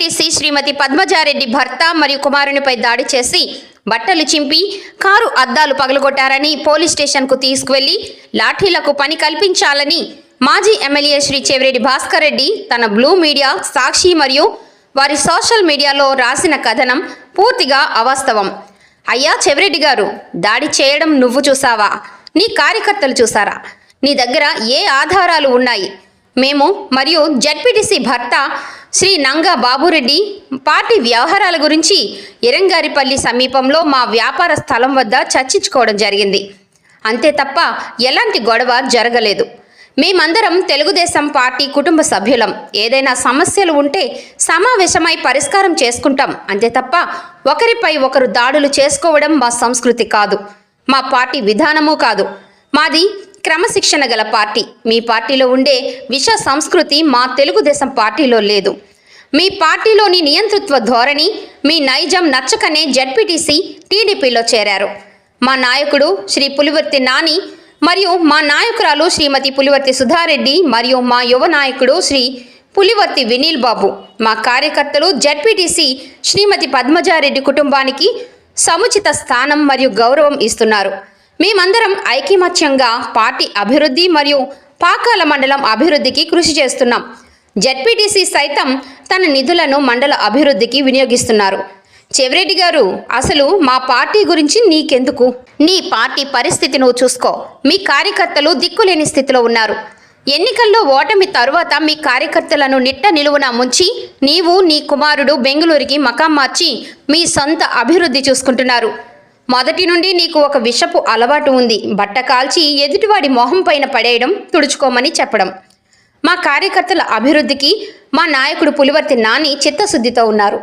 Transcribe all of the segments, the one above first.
ZPTC శ్రీమతి పద్మజారెడ్డి భర్త మరియు కుమారునిపై దాడి చేసి బట్టలు చింపి కారు అద్దాలు పగలగొట్టారని పోలీస్ స్టేషన్కు తీసుకువెళ్ళి లాఠీలకు పని కల్పించాలని మాజీ ఎమ్మెల్యే శ్రీ చెవిరెడ్డి భాస్కర్ రెడ్డి తన బ్లూ మీడియా సాక్షి మరియు వారి సోషల్ మీడియాలో రాసిన కథనం పూర్తిగా అవాస్తవం. అయ్యా చెవిరెడ్డి గారు దాడి చేయడం నువ్వు చూసావా? నీ కార్యకర్తలు చూసారా? నీ దగ్గర ఏ ఆధారాలు ఉన్నాయి? మేము మరియు జడ్పీటీసీ భర్త శ్రీ నంగా బాబురెడ్డి పార్టీ వ్యవహారాల గురించి ఇరంగారిపల్లి సమీపంలో మా వ్యాపార స్థలం వద్ద చర్చించుకోవడం జరిగింది. అంతే తప్ప ఎలాంటి గొడవ జరగలేదు. మేమందరం తెలుగుదేశం పార్టీ కుటుంబ సభ్యులం. ఏదైనా సమస్యలు ఉంటే సమావేశమై పరిష్కారం చేసుకుంటాం. అంతే తప్ప ఒకరిపై ఒకరు దాడులు చేసుకోవడం మా సంస్కృతి కాదు. మా పార్టీ విధానము కాదు. మాది క్రమశిక్షణ గల పార్టీ. మీ పార్టీలో ఉండే విష సంస్కృతి మా తెలుగుదేశం పార్టీలో లేదు. మీ పార్టీలోని నియంతృత్వ ధోరణి మీ నైజం నచ్చకనే జడ్పీటీసీ టీడీపీలో చేరారు. మా నాయకుడు శ్రీ పులివర్తి నాని మరియు మా నాయకురాలు శ్రీమతి పులివర్తి సుధారెడ్డి మరియు మా యువ నాయకుడు శ్రీ పులివర్తి వినీల్ బాబు. మా కార్యకర్తలు జడ్పీటీసీ శ్రీమతి పద్మజారెడ్డి కుటుంబానికి సముచిత స్థానం మరియు గౌరవం ఇస్తున్నారు. మేమందరం ఐకమత్యంగా పార్టీ అభివృద్ధి మరియు పాకాల మండలం అభివృద్ధికి కృషి చేస్తున్నాం. జడ్పీటీసీ సైతం తన నిధులను మండల అభివృద్ధికి వినియోగిస్తున్నారు. చెవిరెడ్డి గారు అసలు మా పార్టీ గురించి నీకెందుకు? నీ పార్టీ పరిస్థితి నువ్వు చూసుకో. మీ కార్యకర్తలు దిక్కులేని స్థితిలో ఉన్నారు. ఎన్నికల్లో ఓటమి తరువాత మీ కార్యకర్తలను నిట్ట నిలువున ముంచి నీవు నీ కుమారుడు బెంగళూరుకి మకాం మార్చి మీ సొంత అభివృద్ధి చూసుకుంటున్నారు. మొదటి నుండి నీకు ఒక విషపు అలవాటు ఉంది. బట్ట కాల్చి ఎదుటివాడి మొహం పైన పడేయడం తుడుచుకోమని చెప్పడం. మా కార్యకర్తల అభివృద్ధికి మా నాయకుడు పులివర్తి నాని చిత్తశుద్ధితో ఉన్నారు.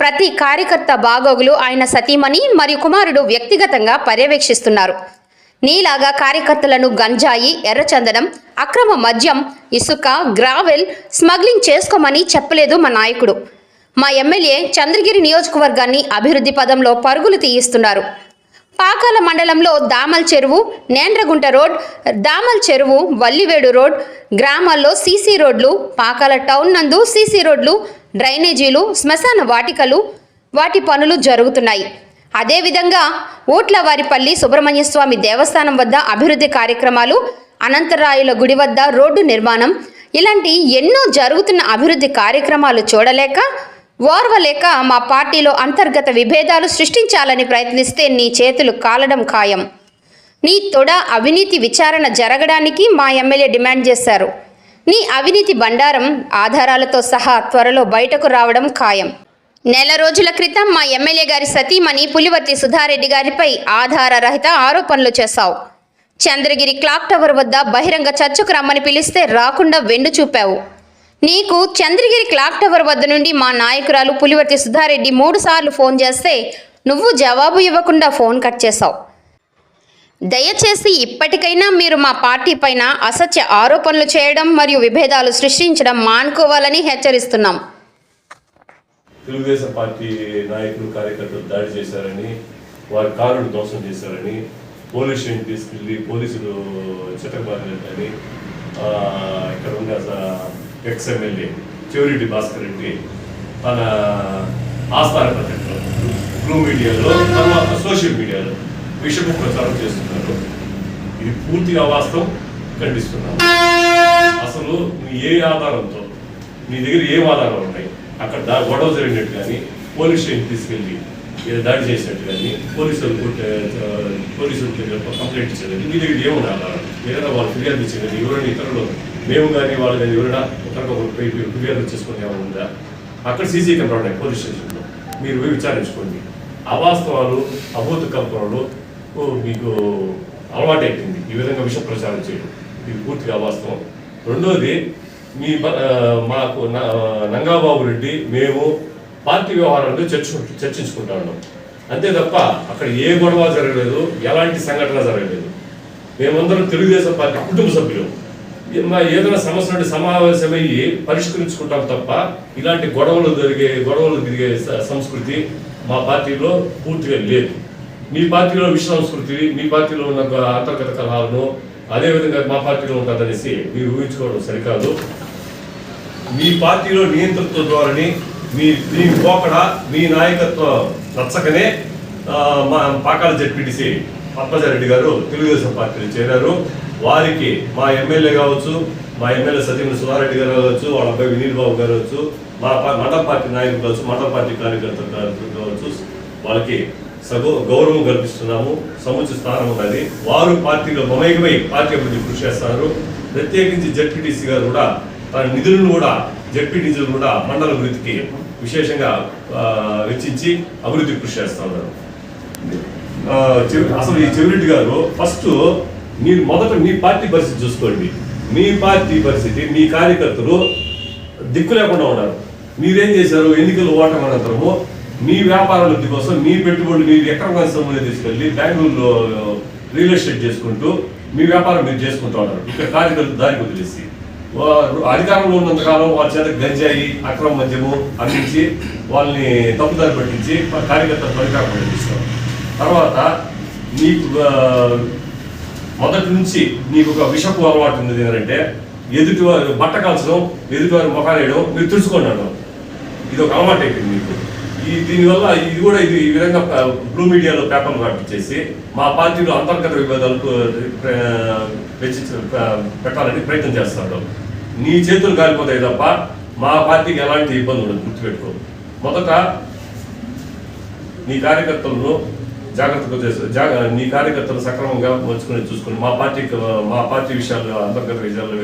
ప్రతి కార్యకర్త బాగోగులు ఆయన సతీమణి మరియు కుమారుడు వ్యక్తిగతంగా పర్యవేక్షిస్తున్నారు. నీలాగా కార్యకర్తలను గంజాయి ఎర్రచందనం అక్రమ మద్యం ఇసుక గ్రావెల్ స్మగ్లింగ్ చేసుకోమని చెప్పలేదు మా నాయకుడు. మా ఎమ్మెల్యే చంద్రగిరి నియోజకవర్గాన్ని అభివృద్ధి పదంలో పరుగులు తీయిస్తున్నారు. పాకాల మండలంలో దామల్ చెరువు నేండ్రగుంట రోడ్ దామల్ చెరువు వల్లివేడు రోడ్ గ్రామాల్లో సీసీ రోడ్లు పాకాల టౌన్ నందు సీసీ రోడ్లు డ్రైనేజీలు శ్మశాన వాటికలు వాటి పనులు జరుగుతున్నాయి. అదేవిధంగా ఓట్లవారిపల్లి సుబ్రహ్మణ్య స్వామి దేవస్థానం వద్ద అభివృద్ధి కార్యక్రమాలు అనంతరాయుల గుడి వద్ద రోడ్డు నిర్మాణం ఇలాంటి ఎన్నో జరుగుతున్న అభివృద్ధి కార్యక్రమాలు చూడలేక ఓర్వలేక మా పార్టీలో అంతర్గత విభేదాలు సృష్టించాలని ప్రయత్నిస్తే నీ చేతులు కాలడం ఖాయం. నీ తొడ అవినీతి విచారణ జరగడానికి మా ఎమ్మెల్యే డిమాండ్ చేశారు. నీ అవినీతి బండారం ఆధారాలతో సహా త్వరలో బయటకు రావడం ఖాయం. నెల రోజుల క్రితం మా ఎమ్మెల్యే గారి సతీమణి పులివర్తి సుధారెడ్డి గారిపై ఆధారరహిత ఆరోపణలు చేశావు. చంద్రగిరి క్లాక్ టవర్ వద్ద బహిరంగ చర్చకు రమ్మని పిలిస్తే రాకుండా వెండు చూపావు నీకు చంద్రగిరి క్లాక్ టవర్ వద్ద నుండి మా నాయకురాలు పులివర్తి సుధారెడ్డి మూడుసార్లు ఫోన్ చేస్తే నువ్వు జవాబు ఇవ్వకుండా ఫోన్ కట్ చేశావు. దయచేసి ఇప్పటికైనా మీరు మా పార్టీ పైన అసత్య ఆరోపణలు చేయడం మరియు విభేదాలు సృష్టించడం మానుకోవాలని హెచ్చరిస్తున్నాం. తెలుగుదేశం పార్టీ నాయకులు కార్యకర్తలు దాడి చేశారని వారి కారును ధ్వంసం చేశారని పోలీస్ స్టేషన్ తీసుకెళ్ళి పోలీసులు చితకబాదని ఇక్కడ ఉన్న ఎక్స్ ఎమ్మెల్యే చెవిరెడ్డి భాస్కర్ రెడ్డి తన ఆస్థాన పత్రికలో బ్లూ మీడియాలో తర్వాత సోషల్ మీడియాలో విషపు ప్రచారం చేస్తున్నారు. ఇది పూర్తిగా వాస్తవం ఖండిస్తున్నాం అసలు ఏ ఆధారంతో నీ దగ్గర ఏం ఆధారాలు ఉన్నాయి? అక్కడ దా గొడవ జరిగినట్టు కానీ పోలీస్ స్టేషన్ తీసుకెళ్ళి ఏదో దాడి చేసినట్టు కానీ పోలీసులు పోలీసులు కంప్లైంట్ ఇచ్చేది మీ దగ్గర ఏముంది ఆధారం ఏదైనా వాళ్ళు ఫిర్యాదు ఇచ్చేది ఎవరైనా ఇతరులు మేము కానీ వాళ్ళు కానీ ఎవరైనా ఒకరికొకరు ఫిర్యాదు చేసుకునే ఉందా? అక్కడ సీసీ కెమెరా ఉన్నాయి పోలీస్ స్టేషన్లో. మీరు విచారించుకోండి. అవాస్తవాలు అభూత కంపనలు మీకు అలవాటైపోయింది. ఈ విధంగా విష ప్రచారం చేయడం. ఇది పూర్తిగా అవాస్తవం. రెండోది మీ మాకు నంగాబాబు రెడ్డి మేము పార్టీ వ్యవహారాలతో చర్చ చర్చించుకుంటా ఉన్నాం. అంతే తప్ప అక్కడ ఏ గొడవ జరగలేదు. ఎలాంటి సంఘటన జరగలేదు. మేమందరం తెలుగుదేశం పార్టీ కుటుంబ సభ్యులు. ఏదైనా సమస్య నుండి సమావేశమయ్యి పరిష్కరించుకుంటాం తప్ప ఇలాంటి గొడవలు జరిగే గొడవలు తిరిగే సంస్కృతి మా పార్టీలో పూర్తిగా లేదు. మీ పార్టీలో విశ్వ సంస్కృతి మీ పార్టీలో ఉన్న అంతర్గత కలహాలను అదేవిధంగా మా పార్టీలో ఉంటుందనేసి మీరు ఊహించుకోవడం సరికాదు. మీ పార్టీలో నియంతృత్వ ద్వారాని మీ మీ పోకడ మీ నాయకత్వం నచ్చకనే మా పాకాల జడ్పీటీసీ పద్మజారెడ్డి గారు తెలుగుదేశం పార్టీలో చేరారు. వారికి మా ఎమ్మెల్యే కావచ్చు మా ఎమ్మెల్యే సత్యమణి సుధారెడ్డి గారు కావచ్చు వాళ్ళ అబ్బాయి వినీల్ బాబు గారు కావచ్చు మా పా- మండల పార్టీ నాయకులు కావచ్చు మండల పార్టీ కార్యకర్తలు కావచ్చు- వాళ్ళకి సగౌ గౌరవం కల్పిస్తున్నాము సముచిత స్థానం ఉన్నది. వారు పార్టీలో మమేకమై పార్టీ అభివృద్ధి కృషి చేస్తున్నారు ప్రత్యేకించి జడ్పీటీసీ గారు కూడా తన నిధులను కూడా జడ్పీటీసీలు కూడా మండల అభివృద్ధికి విశేషంగా వెచ్చించి అభివృద్ధి కృషి చేస్తున్నారు అసలు ఈ చెవిరెడ్డి గారు ఫస్ట్ మీరు మొదట మీ పార్టీ పరిస్థితి చూసుకోండి. మీ పార్టీ పరిస్థితి మీ కార్యకర్తలు దిక్కు లేకుండా ఉన్నారు. మీరేం చేశారు? ఎన్నికలు ఓటమి అనంతరము మీ వ్యాపార వృద్ధి కోసం మీ పెట్టుబడులు మీరు ఎక్కడ సొమ్ముని తీసుకెళ్ళి బెంగళూరులో uh, రియల్ ఎస్టేట్ చేసుకుంటూ మీ వ్యాపారం మీరు చేసుకుంటూ ఉన్నారు. ఇక్కడ కార్యకర్తలు దారికి వదిలేసి. వారు అధికారంలో ఉన్నంత కాలం వాళ్ళ చేత గంజాయి అక్రమ మద్యము అందించి వాళ్ళని తప్పుదారి పట్టించి కార్యకర్తలు పరికారం తీసుకోవాలి తర్వాత మీకు uh, మొదటి నుంచి నీకు ఒక విషపు అలవాటు ఉంది ఏంటంటే ఎదుటి వారు బట్ట కాల్చడం ఎదుటి వారి ముఖాలు వేయడం మీరు తెలుసుకున్నాను ఇది ఒక అలవాటు అయిపోయింది మీకు. ఈ దీనివల్ల ఇది కూడా ఇది ఈ విధంగా బ్లూ మీడియాలో పేపర్లు పంపించేసి మా పార్టీలో అంతర్గత విభేదాలకు పెట్టాలని ప్రయత్నం చేస్తాడు నీ చేతులు కాలిపోతాయి తప్ప మా పార్టీకి ఎలాంటి ఇబ్బంది ఉండదు గుర్తుపెట్టుకో. మొదట నీ కార్యకర్తలను జాగ్రత్తగా చేస్తారు జాగ నీ కార్యకర్తలు సక్రమంగా మంచుకుని చూసుకుని మా పార్టీ మా పార్టీ విషయాలు అంతర్గత విషయాలు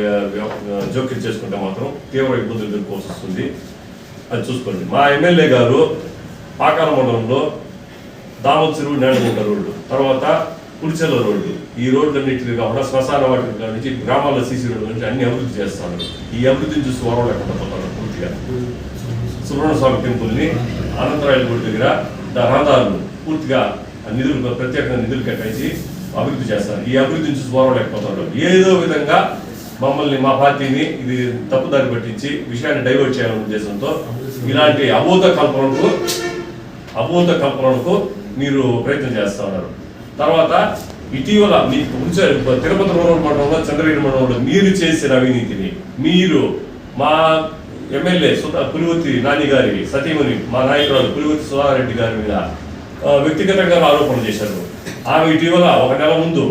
జోక్యం చేసుకుంటే మాత్రం తీవ్ర ఇబ్బందులు ఎదుర్కోవాల్సి వస్తుంది. అది చూసుకోండి. మా ఎమ్మెల్యే గారు పాకాల మండలంలో దామోత్సరు చెరువు నేడగుంట రోడ్డు తర్వాత కుడిచెల రోడ్డు. ఈ రోడ్లన్నింటినీ కాకుండా శ్మశాన వాటి నుంచి గ్రామాల్లో సీసీ రోడ్డు నుంచి అన్ని అభివృద్ధి చేస్తాను ఈ అభివృద్ధిని చూసి వరం లేకుండా పోతాను పూర్తిగా. సుబ్రహ్మణ్య స్వామి టెంపుల్ని అనంతరాయల గుడి దగ్గర రహదారులు పూర్తిగా నిధులు ప్రత్యేకంగా నిధులు కేటాయించి అభివృద్ధి చేస్తారు. ఈ అభివృద్ధి చూసి లేకపోతారు. ఏదో విధంగా మమ్మల్ని మా పార్టీని ఇది తప్పుదారి పట్టించి విషయాన్ని డైవర్ట్ చేయాలనే ఉద్దేశంతో ఇలాంటి అభూత కల్పనకు అభూత కల్పనకు మీరు ప్రయత్నం చేస్తా ఉన్నారు. తర్వాత ఇటీవల మీ తిరుపతి రూరల్ మండలంలో చంద్రగిరి మండలంలో మీరు చేసిన అవినీతిని మీరు మా ఎమ్మెల్యే సుధా పులివర్తి నాని గారి సతీమణి మా నాయకురాలు పులివర్తి సుధారెడ్డి గారి మీద వ్యక్తిగతంగా ఆరోపణలు చేశారు. ఆమె ఇటీవల ఒక నెల ముందు